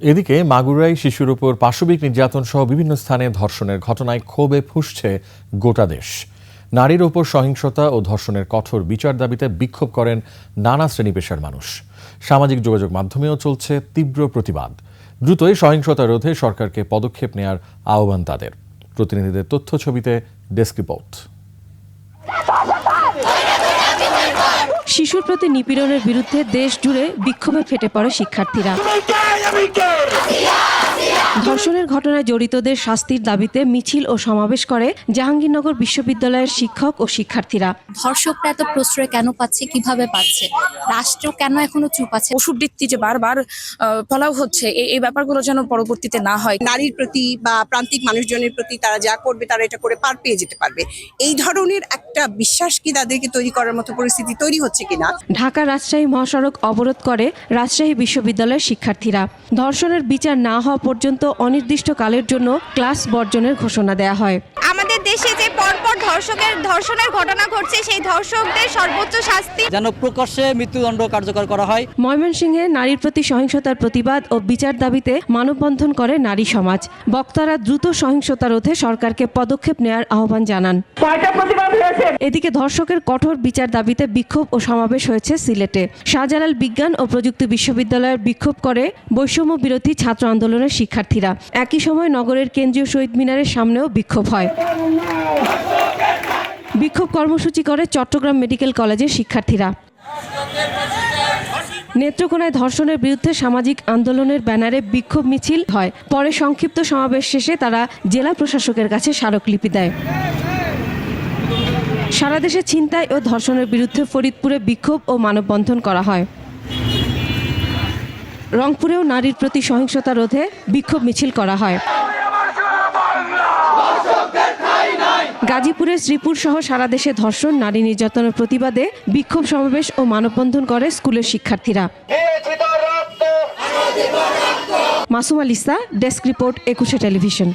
এদিকে মাগুরায় শিশুর উপর পাশবিক নির্যাতন সহ বিভিন্ন স্থানে ধর্ষণের ঘটনায় ক্ষোভে ফুসছে গোটা দেশ। নারীর ওপর সহিংসতা ও ধর্ষণের কঠোর বিচার দাবিতে বিক্ষোভ করেন নানা শ্রেণি পেশার মানুষ। সামাজিক যোগাযোগ মাধ্যমেও চলছে তীব্র প্রতিবাদ। দ্রুতই সহিংসতা রোধে সরকারকে পদক্ষেপ নেয়ার আহ্বান তাদের। প্রতিনিধিদের তথ্য ছবিতে ডেস্ক রিপোর্ট। শিশুর প্রতি নিপীড়নের বিরুদ্ধে দেশ জুড়ে বিক্ষোভে ফেটে পড়ে শিক্ষার্থীরা। ধর্ষণের ঘটনায় জড়িতদের শাস্তির দাবিতে মিছিল ও সমাবেশ করে জাহাঙ্গীরনগর বিশ্ববিদ্যালয়ের শিক্ষক ও শিক্ষার্থীরা। ধর্ষকরা এত প্রশ্রয় কেন পাচ্ছে? কীভাবে পাচ্ছে? রাষ্ট্র কেন এখনও চুপ আছে? পশুবৃত্তি যে বারবার ফলাও হচ্ছে এই- এই ব্যাপারগুলো যেন পরবর্তীতে না হয়। নারীর প্রতি বা প্রান্তিক মানুষজনের প্রতি তারা যা করবে তারা এটা করে পার পেয়ে যেতে পারবে। এই ধরনের একটা বিশ্বাস কি তাদেরকে তৈরি করার মতো পরিস্থিতি তৈরি হচ্ছে কিনা? ঢাকা রাজশাহী মহাসড়ক অবরোধ করে রাজশাহী বিশ্ববিদ্যালয়ের শিক্ষার্থীরা। ধর্ষণের বিচার না হওয়া পর্যন্ত অনির্দিষ্টকালের জন্য ক্লাস বর্জনের ঘোষণা দেয়া হয়। আমাদের দেশে যে পরপর ধর্ষকের ধর্ষণের ঘটনা ঘটছে সেই ধর্ষকদের সর্বোচ্চ শাস্তি যেন প্রকাশ্যে মৃত্যুদণ্ড কার্যকর করা হয়। ময়মনসিংহে নারীর প্রতি সহিংসতার প্রতিবাদ ও বিচার দাবিতে মানববন্ধন করে নারী সমাজ। বক্তারা দ্রুত সহিংসতা রোধে সরকারকে পদক্ষেপ নেয়ার আহ্বান জানান। এদিকে ধর্ষকের কঠোর বিচার দাবিতে বিক্ষোভ ও সমাবেশ হয়েছে সিলেটে। শাহজালাল বিজ্ঞান ও প্রযুক্তি বিশ্ববিদ্যালয়ের বিক্ষোভ করে বৈষম্য বিরোধী ছাত্র আন্দোলনের শিক্ষার্থীরা। একই সময় নগরের কেন্দ্রীয় শহীদ মিনারের সামনেও বিক্ষোভ হয়। বিক্ষোভ কর্মসূচি করে চট্টগ্রাম মেডিকেল কলেজের শিক্ষার্থীরা। নেত্রকোনায় ধর্ষণের বিরুদ্ধে সামাজিক আন্দোলনের ব্যানারে বিক্ষোভ মিছিল হয়। পরে সংক্ষিপ্ত সমাবেশ শেষে তারা জেলা প্রশাসকের কাছে স্মারকলিপি দেয়। সারা দেশে ছিনতাই ও ধর্ষণের বিরুদ্ধে ফরিদপুরে বিক্ষোভ ও মানববন্ধন করা হয়। রংপুরেও নারীর প্রতি সহিংসতা রোধে বিক্ষোভ মিছিল করা হয়। গাজীপুরের শ্রীপুর সহ সারা দেশে ধর্ষণ, নারী নির্যাতনের প্রতিবাদে বিক্ষোভ সমাবেশ ও মানববন্ধন করে স্কুলের শিক্ষার্থীরা। Masum Alisa desk report, Ekushey television.